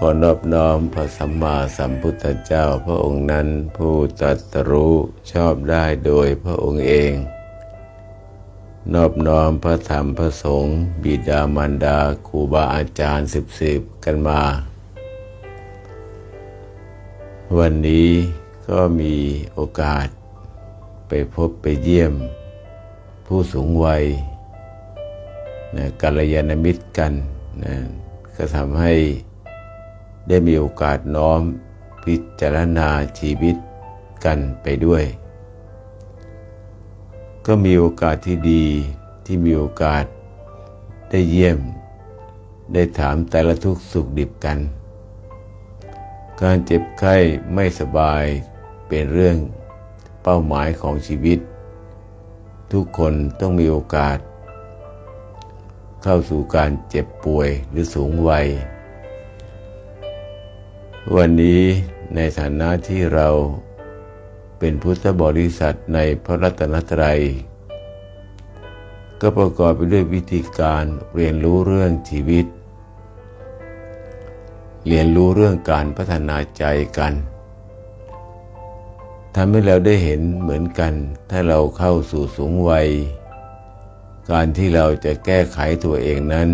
ขอนอบน้อมพระสัมมาสัมพุทธเจ้าพระองค์นั้นผู้ตรัสรู้ชอบได้โดยพระองค์เอง นอบน้อมพระธรรมพระสงฆ์บิดามารดาครูบาอาจารย์สิบสิบกันมา วันนี้ก็มีโอกาสไปพบไปเยี่ยม ผู้สูงวัยนะกัลยาณมิตรกันนะก็ทำให้ ได้มีโอกาสน้อมพิจารณาชีวิตกันไปด้วย ก็มีโอกาสที่ดีที่มีโอกาสได้เยี่ยม ได้ถามแต่ละทุกสุขดิบกัน การเจ็บไข้ไม่สบายเป็นเรื่องเป้าหมายของชีวิต ทุกคนต้องมีโอกาส เข้าสู่การเจ็บป่วยหรือสูงวัย วันนี้ในฐานะที่เราเป็นพุทธบริษัทในพระรัตนตรัย ก็ประกอบไปด้วยวิธีการเรียนรู้เรื่องชีวิต เรียนรู้เรื่องการพัฒนาใจกันทำให้เราได้เห็นเหมือนกัน ถ้าเราเข้าสู่สูงวัย การที่เราจะแก้ไขตัวเองนั้น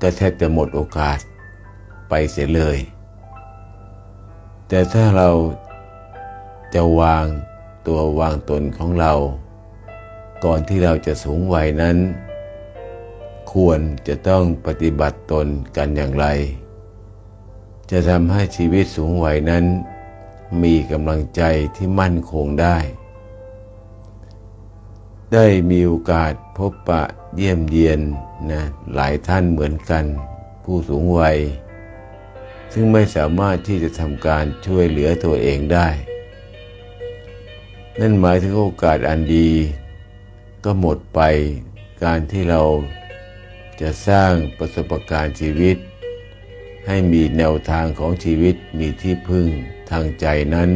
ก็แทบจะหมดโอกาสไปเสียเลย แต่ถ้าเราจะวางตัววางตนของเรา ก่อนที่เราจะสูงวัยนั้น ควรจะต้องปฏิบัติตนกันอย่างไร จะทำให้ชีวิตสูงวัยนั้น มีกำลังใจที่มั่นคงได้ ได้มีโอกาสพบปะเยี่ยมเยียนนะหลายท่านเหมือนกัน ผู้สูงวัย ซึ่งไม่สามารถที่จะทำการช่วยเหลือตัวเองได้ นั่นหมายถึงโอกาสอันดี ก็หมดไปการที่เราจะสร้างประสบการณ์ชีวิต ให้มีแนวทางของชีวิตมีที่พึ่งทางใจนั้น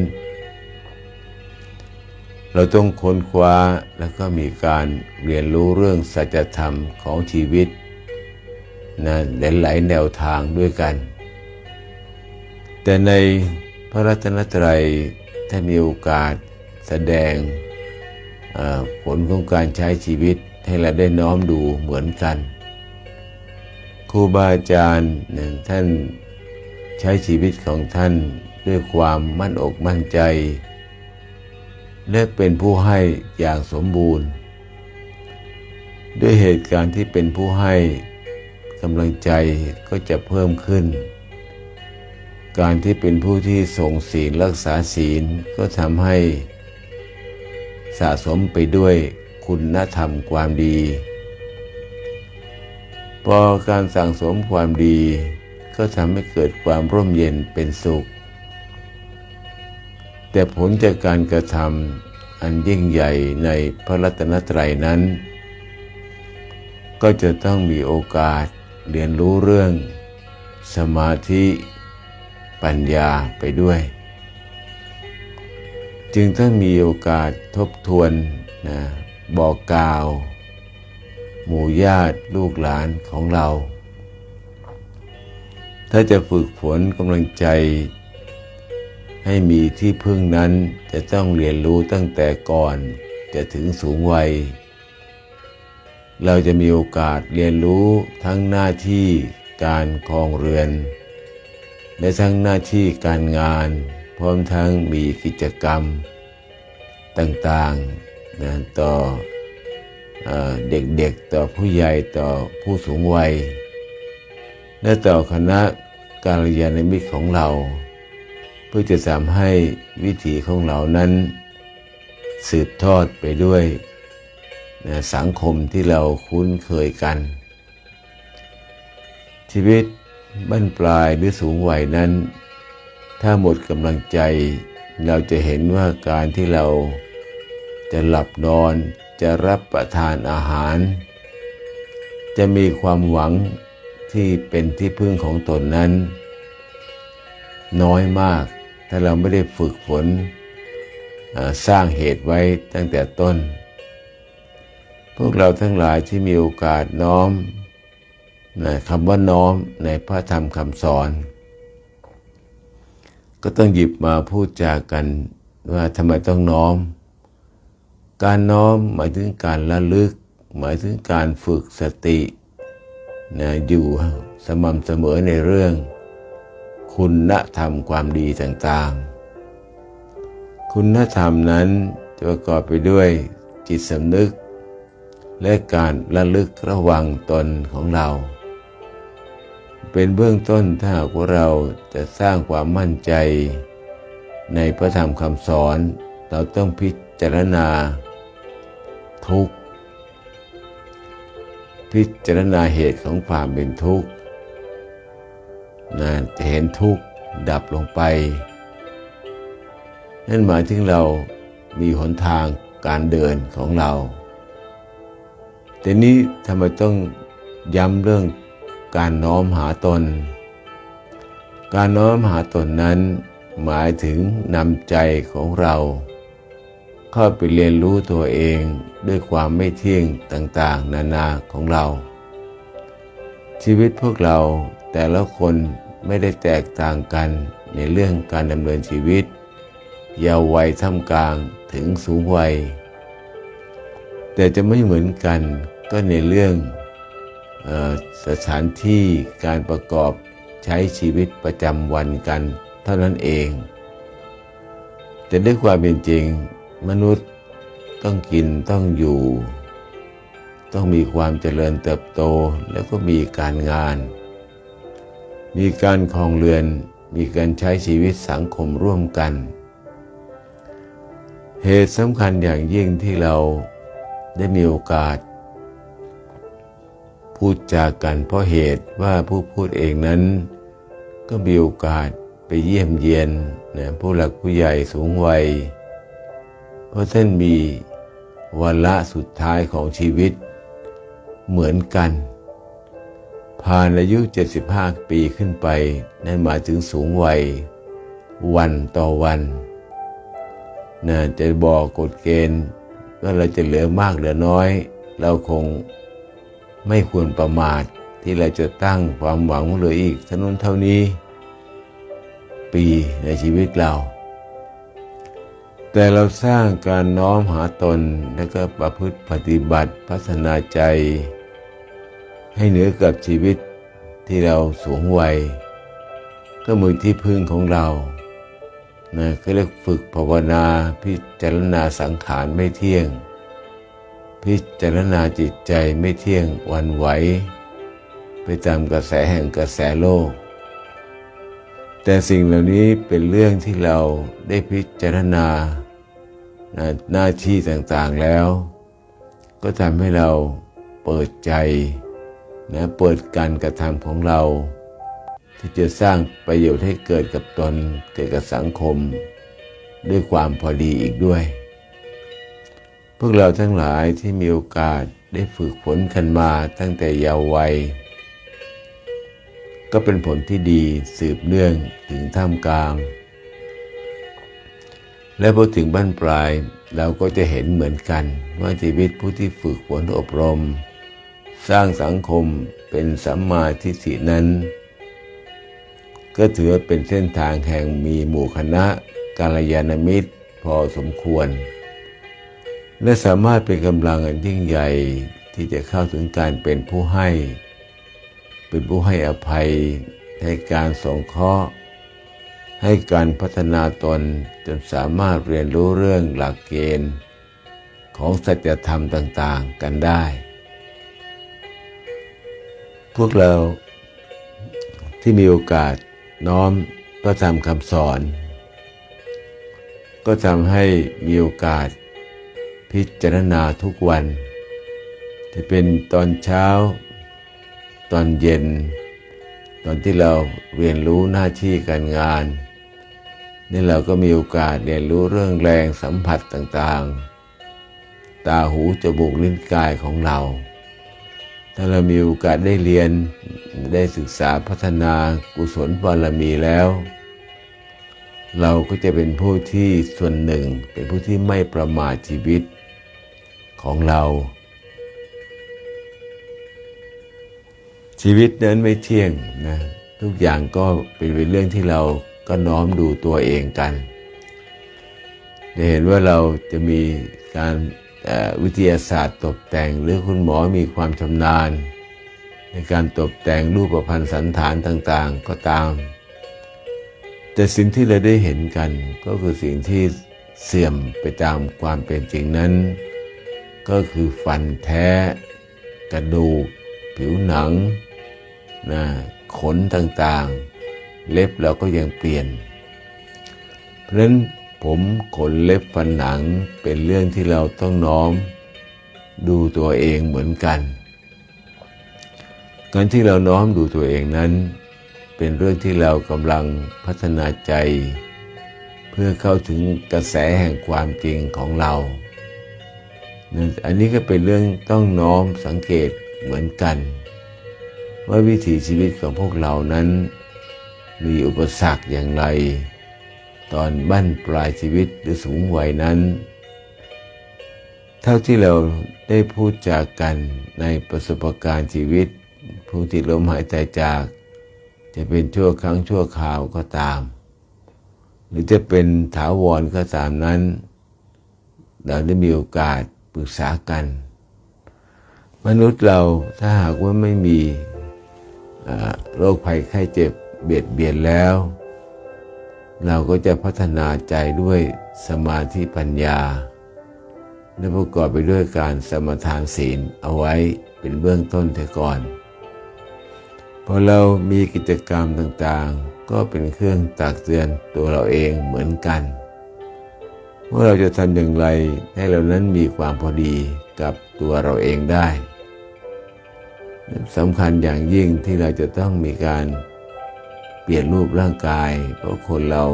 เราต้องค้นคว้าแล้วก็มีการเรียนรู้เรื่องสัจธรรมของชีวิตนะหลายๆแนวทางด้วยกัน แต่ในพระรัตนตรัยถ้ามีโอกาสแสดงผลของการใช้ชีวิตให้เราได้น้อมดูเหมือนกันครูบาอาจารย์หนึ่งท่านใช้ชีวิตของท่านด้วยความมั่นอกมั่นใจ และเป็นผู้ให้อย่างสมบูรณ์ ด้วยเหตุการณ์ที่เป็นผู้ให้กำลังใจก็จะเพิ่มขึ้น การที่เป็นผู้ที่ทรงศีลรักษาศีลก็ทำให้สะสมไปด้วยคุณธรรมความดี พอการสั่งสมความดีก็ทำให้เกิดความร่มเย็นเป็นสุข แต่ผลจากการกระทำอันยิ่งใหญ่ในพระรัตนตรัยนั้น ก็จะต้องมีโอกาสเรียนรู้เรื่องสมาธิ ปัญญาไปด้วย จึงต้องมีโอกาสทบทวนนะบอกกล่าว หมู่ญาติลูกหลานของเรา ถ้าจะฝึกฝนกำลังใจ ให้มีที่พึ่งนั้นจะต้องเรียนรู้ตั้งแต่ก่อนจะถึงสูงวัย เราจะมีโอกาสเรียนรู้ทั้งหน้าที่การครองเรือน และทั้งหน้าที่การงาน พร้อมทั้งมีกิจกรรมต่างๆนะต่อเด็กๆ ต่อผู้ใหญ่ต่อผู้สูงวัย และต่อคณะการเรียนมิตรของเรา เพื่อจะทำให้วิถีของเรานั้น สืบทอดไปด้วยนะสังคมที่เราคุ้นเคยกัน ชีวิต บั้นปลายหรือสูงวัยนั้น ถ้าหมดกำลังใจเราจะเห็นว่าการที่เราจะหลับนอนจะรับประทานอาหาร จะมีความหวังที่เป็นที่พึ่งของตนนั้น น้อยมากถ้าเราไม่ได้ฝึกฝนสร้างเหตุไว้ตั้งแต่ต้น พวกเราทั้งหลายที่มีโอกาสน้อม นะคำว่าน้อมในพระธรรมคำสอน ก็ต้องหยิบมาพูดจากันว่าทำไมต้องน้อม การน้อมหมายถึงการระลึก หมายถึงการฝึกสตินะอยู่สม่ำเสมอในเรื่อง คุณธรรมความดีต่างๆ คุณธรรมนั้นจะประกอบไปด้วยจิตสำนึก และการระลึกระวังตนของเรา เป็นเบื้องต้นถ้าหากเราจะสร้างความมั่นใจ ในพระธรรมคำสอน เราต้องพิจารณา ทุกข์ พิจารณาเหตุของความเป็นทุกข์นะจะเห็นทุกข์ดับลงไป นั่นหมายถึงเรามีหนทางการเดินของเรา แต่นี้ทำไมต้องย้ำเรื่อง การน้อมหาตน การน้อมหาตนนั้น หมายถึงนำใจของเรา เข้าไปเรียนรู้ตัวเองด้วยความไม่เที่ยงต่างๆ นานาของเรา ชีวิตพวกเราแต่ละคนไม่ได้แตกต่างกันในเรื่องการดำเนินชีวิตยาววัยท่ามกลางถึงสูงวัย แต่จะไม่เหมือนกันก็ในเรื่อง สถานที่การประกอบใช้ชีวิตประจำวันกันเท่านั้นเอง แต่ด้วยความเป็นจริง มนุษย์ต้องกินต้องอยู่ ต้องมีความเจริญเติบโตแล้วก็มีการงาน มีการคลองเรือนมีการใช้ชีวิตสังคมร่วมกัน เหตุสำคัญอย่างยิ่งที่เราได้มีโอกาส พูดจากกันเพราะเหตุว่าผู้พูดเองนั้น ก็มีโอกาสไปเยี่ยมเยียนนะผู้หลักผู้ใหญ่สูงวัย เพราะท่านมีวันละสุดท้ายของชีวิตเหมือนกัน ผ่านอายุ 75 ปีขึ้นไป นั่นหมายถึงสูงวัย วันต่อวันนะจะบอกกฎเกณฑ์ว่าเราจะเหลือมากเหลือน้อย เราคง ไม่ควรประมาทที่เราจะตั้งความหวังเหลืออีกเท่านั้นเท่านี้ ปีในชีวิตเรา แต่เราสร้างการน้อมหาตนและก็ประพฤติปฏิบัติพัฒนาใจ ให้เหนือกับชีวิตที่เราสูงวัยก็มือที่พึ่งของเรานะก็เรียกฝึกภาวนาพิจารณาสังขารไม่เที่ยง พิจารณาจิตใจไม่เที่ยงวันไหว ไปตามกระแสแห่งกระแสโลก แต่สิ่งเหล่านี้เป็นเรื่องที่เราได้พิจารณาหน้าที่ต่างๆแล้ว ก็ทำให้เราเปิดใจนะเปิดการกระทำของเรา ที่จะสร้างประโยชน์ให้เกิดกับตนเกิดกับสังคม ด้วยความพอดีอีกด้วย พวกเราทั้งหลายที่มีโอกาสได้ฝึกฝนกันมาตั้งแต่เยาว์วัย ก็เป็นผลที่ดีสืบเนื่องถึงท่ามกลาง และพอถึงบ้านปลายเราก็จะเห็นเหมือนกันว่าชีวิตผู้ที่ฝึกฝนอบรม สร้างสังคมเป็นสัมมาทิฏฐินั้น ก็ถือเป็นเส้นทางแห่งมีหมู่คณะกาลยานมิตรพอสมควร และสามารถเป็นกำลังอันยิ่งใหญ่ที่จะเข้าถึงการเป็นผู้ให้ เป็นผู้ให้อภัย ให้การสงเคราะห์ ให้การพัฒนาตนจนสามารถเรียนรู้เรื่องหลักเกณฑ์ ของสัจธรรมต่างๆกันได้ พวกเราที่มีโอกาสน้อมก็ทำคำสอน ก็ทำให้มีโอกาส พิจารณาทุกวัน จะเป็นตอนเช้า ตอนเย็น ตอนที่เราเรียนรู้หน้าที่การงาน นี่เราก็มีโอกาสเรียนรู้เรื่องแรงสัมผัสต่างๆ ตาหูจมูกลิ้นกายของเรา ถ้าเรามีโอกาสได้เรียนได้ศึกษาพัฒนากุศลบารมีแล้วเราก็จะเป็นผู้ที่ส่วนหนึ่งเป็นผู้ที่ไม่ประมาทชีวิต ของเรา ชีวิตนั้นไม่เที่ยงนะทุกอย่างก็เป็นเรื่องที่เราก็น้อมดูตัวเองกันจะเห็นว่าเราจะมีการวิทยาศาสตร์ตกแต่ง หรือคุณหมอมีความชำนาญ ในการตกแต่งรูปพรรณสันฐานต่างๆก็ตาม แต่สิ่งที่เราได้เห็นกันก็คือสิ่งที่เสื่อมไปตามความเป็นจริงนั้น ก็คือฟันแท้ กระดูก ผิวหนังนะขนต่างๆ เล็บเราก็ยังเปลี่ยน เพราะฉะนั้นผมขนเล็บฟันหนังเป็นเรื่องที่เราต้องน้อม ดูตัวเองเหมือนกันการที่เราน้อมดูตัวเองนั้น เป็นเรื่องที่เรากำลังพัฒนาใจ เพื่อเข้าถึงกระแสแห่งความจริงของเรา อันนี้ก็เป็นเรื่องต้องน้อมสังเกตเหมือนกัน ว่าวิถีชีวิตของพวกเรานั้น มีอุปสรรคอย่างไร ตอนบั้นปลายชีวิตหรือสูงวัยนั้น เท่าที่เราได้พูดจากกันในประสบการณ์ชีวิต ผู้ที่ล้มหายใจจาก จะเป็นชั่วครั้งชั่วคราวก็ตาม หรือจะเป็นถาวรก็ตามนั้น เราได้มีโอกาส ปรึกษากัน มนุษย์เราถ้าหากว่าไม่มีโรคภัยไข้เจ็บเบียดเบียนแล้ว เราก็จะพัฒนาใจด้วยสมาธิปัญญา และประกอบไปด้วยการสมทานศีลเอาไว้เป็นเบื้องต้นเถก่อน พอเรามีกิจกรรมต่างๆ ก็เป็นเครื่องตักเตือนตัวเราเองเหมือนกัน ว่าเราจะทำอย่างไรให้เรานั้นมีความพอดีกับตัวเราเองได้สำคัญอย่างยิ่งที่เราจะต้องมีการเปลี่ยนรูปร่างกาย เพราะคนเรา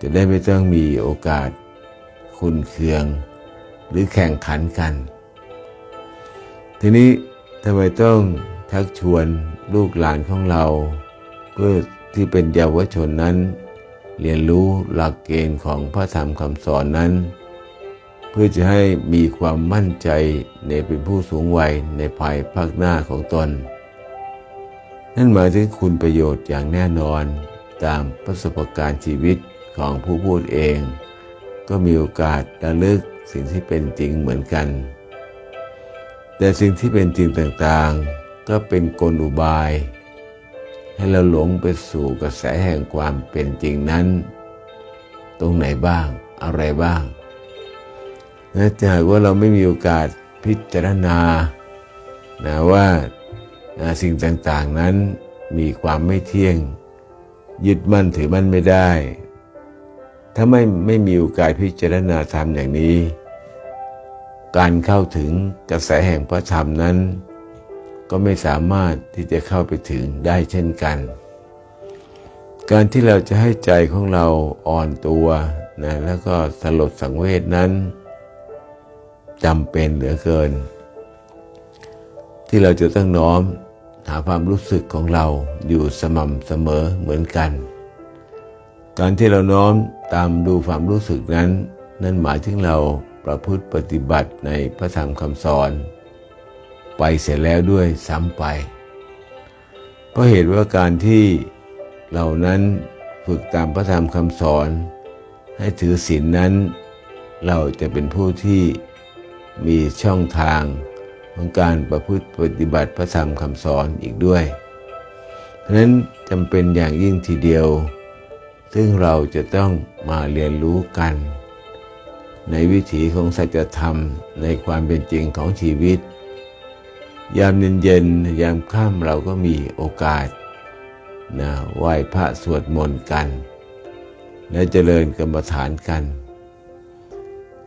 จะได้ไม่ต้องมีโอกาสคุณเคือง หรือแข่งขันกัน ทีนี้ทำไมต้องทักชวนลูกหลานของเราเพื่อที่เป็นเยาวชนนั้น เรียนรู้หลักเกณฑ์ของพระธรรมคำสอนนั้น เพื่อจะให้มีความมั่นใจในเป็นผู้สูงวัยในภายภาคหน้าของตน นั่นหมายถึงคุณประโยชน์อย่างแน่นอนตามประสบการณ์ชีวิตของผู้พูดเอง ก็มีโอกาสระลึกสิ่งที่เป็นจริงเหมือนกัน แต่สิ่งที่เป็นจริงต่างๆ ก็เป็นกลอุบาย ให้เราหลงไปสู่กระแสแห่งความเป็นจริงนั้น ตรงไหนบ้างอะไรบ้างนะจะหากว่าเราไม่มีโอกาสพิจารณานะว่าสิ่งต่างๆนั้นมีความไม่เที่ยง ยึดมั่นถือมั่นไม่ได้ ถ้าไม่ไม่มีโอกาสพิจารณาธรรมอย่างนี้ การเข้าถึงกระแสแห่งพระธรรมนั้น ก็ไม่สามารถที่จะเข้าไปถึงได้เช่นกัน การที่เราจะให้ใจของเราอ่อนตัวนะแล้วก็สลดสังเวชนั้นจำเป็นเหลือเกิน ที่เราจะต้องน้อมหาความรู้สึกของเราอยู่สม่ำเสมอเหมือนกัน การที่เราน้อมตามดูความรู้สึกนั้น นั่นหมายถึงเราประพฤติปฏิบัติในพระธรรมคำสอน ไปเสร็จแล้วด้วยซ้ำไป เพราะเหตุว่าการที่เรานั้นฝึกตามพระธรรมคำสอน ให้ถือศีลนนั้น เราจะเป็นผู้ที่มีช่องทางของการประพฤติปฏิบัติพระธรรมคำสอนอีกด้วย เพราะนั้นจำเป็นอย่างยิ่งทีเดียว ซึ่งเราจะต้องมาเรียนรู้กัน ในวิถีของสัจธรรมในความเป็นจริงของชีวิต ยามเย็นๆ ยามค่ำเราก็มีโอกาสนะไหว้พระสวดมนต์กัน และเจริญกรรมฐานกัน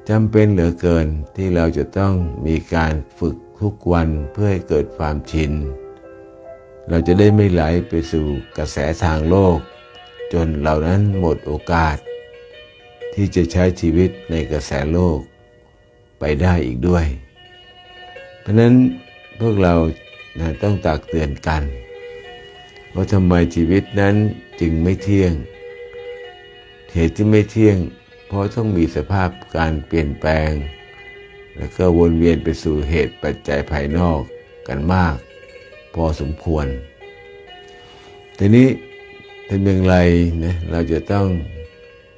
จำเป็นเหลือเกินที่เราจะต้องมีการฝึกทุกวันเพื่อให้เกิดความชิน เราจะได้ไม่ไหลไปสู่กระแสทางโลก จนเหล่านั้นหมดโอกาส ที่จะใช้ชีวิตในกระแสโลกไปได้อีกด้วย เพราะนั้น พวกเรานะต้องตักเตือนกัน ว่าทำไมชีวิตนั้นจึงไม่เที่ยง เหตุที่ไม่เที่ยง เพราะต้องมีสภาพการเปลี่ยนแปลง แล้วก็วนเวียนไปสู่เหตุปัจจัยภายนอกกันมาก พอสมควร ทีนี้เป็นอย่างไรนะเราจะต้อง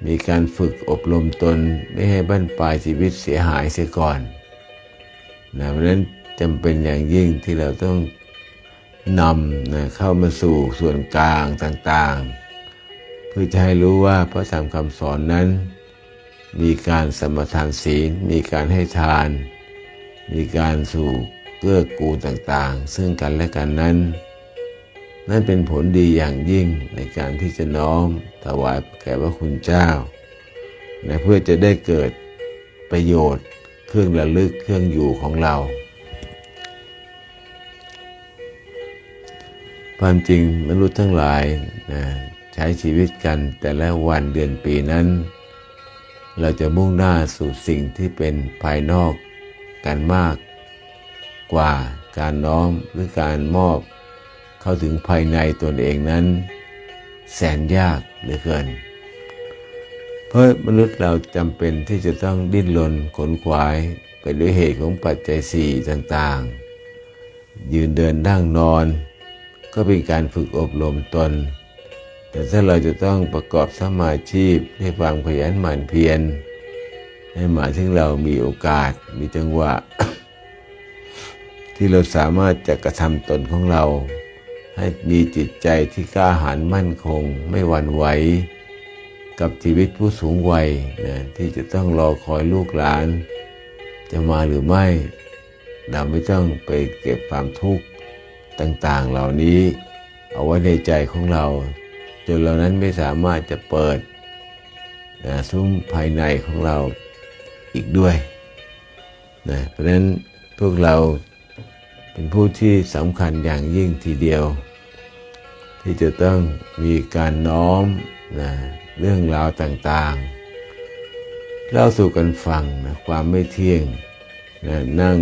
มีการฝึกอบรมตนไม่ให้บั้นปลายชีวิตเสียหายเสียก่อนนะเพราะฉะนั้น จำเป็นอย่างยิ่งที่เราต้องนำนะเข้ามาสู่ส่วนกลางต่างๆ เพื่อจะให้รู้ว่าพระธรรมคำสอนนั้น มีการสมทานศีล มีการให้ทาน มีการสู่เกื้อกูลต่างๆ ซึ่งกันและกันนั้น นั่นเป็นผลดีอย่างยิ่งในการที่จะน้อมถวายแก่พระคุณเจ้านะเพื่อจะได้เกิดประโยชน์เครื่องระลึกเครื่องอยู่ของเรา ความจริงมนุษย์ทั้งหลายนะใช้ชีวิตกันแต่ละวันเดือนปีนั้น เราจะมุ่งหน้าสู่สิ่งที่เป็นภายนอกกันมาก กว่าการน้อมหรือการมอบ เข้าถึงภายในตนเองนั้น แสนยากเหลือเกิน เพราะมนุษย์เราจำเป็นที่จะต้องดิ้นรนขนขวายไปด้วยเหตุของปัจจัยสี่ต่างๆ ยืนเดินนั่งนอน ก็เป็นการฝึกอบรมตน แต่ถ้าเราจะต้องประกอบสมาชีพด้วยความขยันหมั่นเพียรให้หมายถึงเรามีโอกาสมีจังหวะ ที่เราสามารถจะกระทำตนของเรา ให้มีจิตใจที่กล้าหาญมั่นคง ไม่หวั่นไหวกับชีวิตผู้สูงวัยนะที่จะต้องรอคอยลูกหลาน จะมาหรือไม่ เราไม่ต้องไปเก็บความทุกข์ ต่างๆ เหล่านี้เอาไว้ในใจของเรา จนเรานั้นไม่สามารถจะเปิดนะซุ้มภายในของเราอีกด้วยนะเพราะฉะนั้นพวกเราเป็นผู้ที่สำคัญอย่างยิ่งทีเดียว ที่จะต้องมีการน้อมนะเรื่องราวต่างๆ เล่าสู่กันฟังนะความไม่เที่ยงนะนั่ง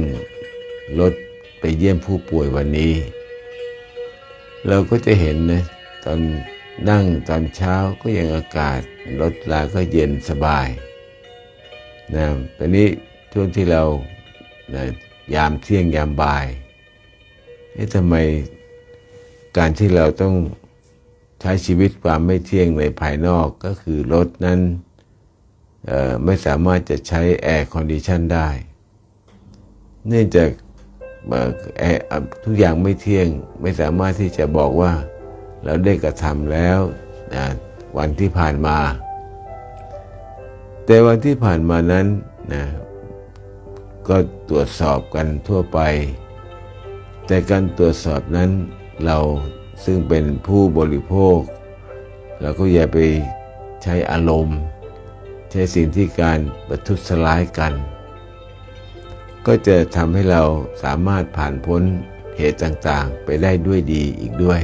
รถไปเยี่ยมผู้ป่วยวันนี้ เราก็จะเห็นนะตอนนั่งตอนเช้าก็ยังอากาศรถลาก็เย็นสบายนะตอนนี้ช่วงที่เรานะยามเที่ยงยามบ่ายเอ๊ะทำไมการที่เราต้องใช้ชีวิตความไม่เที่ยงในภายนอกก็คือรถนั้นไม่สามารถจะใช้แอร์คอนดิชันได้ เนื่องจาก ทุกอย่างไม่เที่ยงไม่สามารถที่จะบอกว่าเราได้กระทำแล้วนะวันที่ผ่านมา แต่วันที่ผ่านมานั้นนะก็ตรวจสอบกันทั่วไป แต่การตรวจสอบนั้นเราซึ่งเป็นผู้บริโภค เราก็อย่าไปใช้อารมณ์ ใช้สิ่งที่การประทุษร้ายกัน ก็จะทำให้เราสามารถผ่านพ้นเหตุต่างๆ ไปได้ด้วยดีอีกด้วย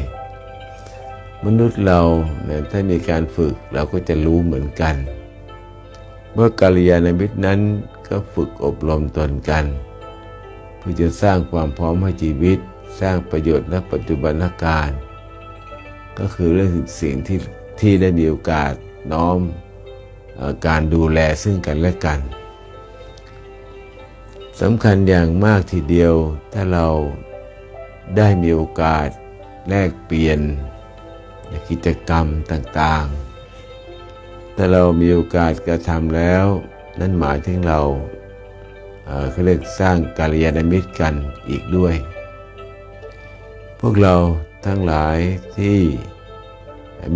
มนุษย์เราเนี่ยถ้ามีการฝึกเราก็จะรู้เหมือนกัน เมื่อกาลยานมิตรนั้นก็ฝึกอบรมตนกัน เพื่อจะสร้างความพร้อมให้ชีวิต สร้างประโยชน์และปัจจุบันการ ก็คือเรื่องสิ่งที่ที่ได้มีโอกาสน้อมอการดูแลซึ่งกันและกัน สำคัญอย่างมากทีเดียว ถ้าเราได้มีโอกาสแลกเปลี่ยนกิจกรรมต่างๆ ถ้าเรามีโอกาสกระทำแล้ว นั่นหมายถึงเราเขาเรียกสร้างกาลยานมิตรกันอีกด้วย พวกเราทั้งหลายที่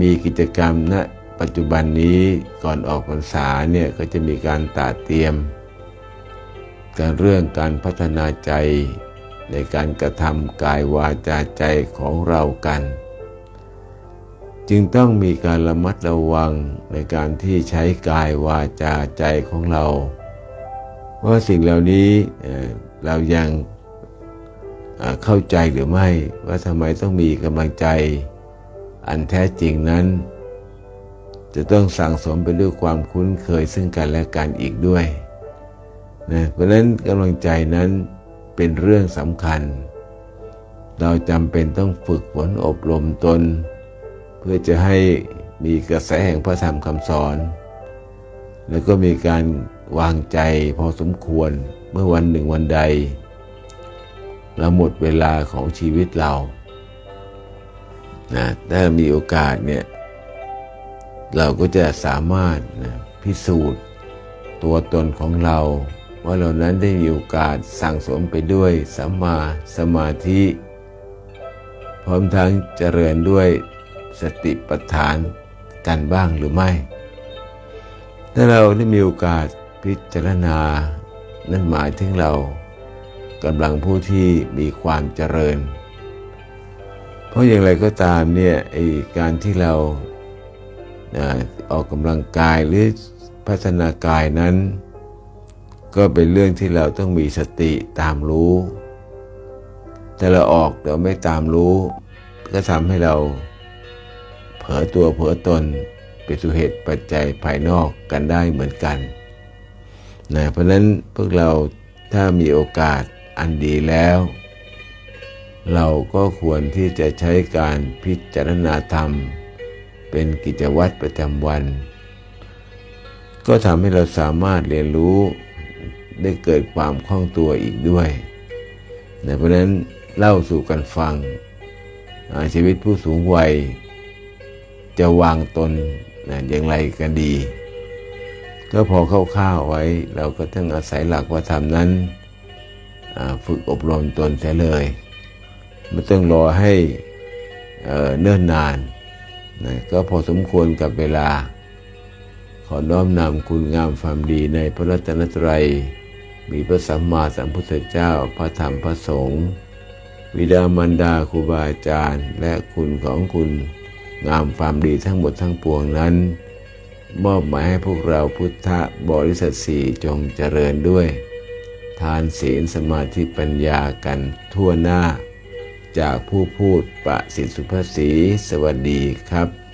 มีกิจกรรมณนะปัจจุบันนี้ก่อนออกพรรษาเนี่ยก็จะมีการตาเตรียม การเรื่องการพัฒนาใจในการกระทำกายวาจาใจของเรากัน จึงต้องมีการระมัดระวังในการที่ใช้กายวาจาใจของเรา ว่าสิ่งเหล่านี้เรายังเข้าใจหรือไม่ว่าทำไมต้องมีกำลังใจ อันแท้จริงนั้น จะต้องสั่งสมไปด้วยความคุ้นเคยซึ่งกันและกันอีกด้วย นะเพราะฉะนั้นกำลังใจนั้นเป็นเรื่องสำคัญ เราจำเป็นต้องฝึกฝนอบรมตน เพื่อจะให้มีกระแสแห่งพระธรรมคำสอน แล้วก็มีการวางใจพอสมควรเมื่อวันหนึ่งวันใด เราหมดเวลาของชีวิตเรานะถ้ามีโอกาสเนี่ยเราก็จะสามารถนะพิสูจน์ตัวตนของเรา ว่าเรานั้นได้มีโอกาสสั่งสมไปด้วยสัมมาสมาธิ พร้อมทั้งเจริญด้วยสติปัฏฐานกันบ้างหรือไม่ ถ้าเราได้มีโอกาสพิจารณา นั่นหมายถึงเรากำลังผู้ที่มีความเจริญ เพราะอย่างไรก็ตามเนี่ยไอการที่เราออกกำลังกายหรือพัฒนากายนั้น ก็เป็นเรื่องที่เราต้องมีสติตามรู้ แต่เราออกเราไม่ตามรู้ ก็ทำให้เราเผลอตัวเผลอตนไปสู่เหตุปัจจัยภายนอกกันได้เหมือนกันนะเพราะฉะนั้นพวกเราถ้ามีโอกาสอันดีแล้ว เราก็ควรที่จะใช้การพิจารณาธรรม เป็นกิจวัตรประจำวัน ก็ทำให้เราสามารถเรียนรู้ ได้เกิดความคล่องตัวอีกด้วยนะเพราะนั้นเล่าสู่กันฟัง ชีวิตผู้สูงวัย จะวางตนนะอย่างไรกันดี ก็พอเข้าๆไว้ เราก็ต้องอาศัยหลักว่าธรรมนั้นฝึกอบรมตนเสียเลยไม่ต้องรอให้เเนิ่นนานนะก็พอสมควรกับเวลา ขอน้อมนำคุณงามความดีในพระรัตนตรัย มีพระสัมมาสัมพุทธเจ้าพระธรรมพระสงฆ์วิดามันดาครูบาอาจารย์ และคุณของคุณงามความดีทั้งหมดทั้งปวงนั้น มอบหมายให้พวกเราพุทธบริษัทสี่จงเจริญด้วย ทานศีลสมาธิปัญญากันทั่วหน้า จากผู้พูดประสิทธิสุภาษีสวัสดีครับ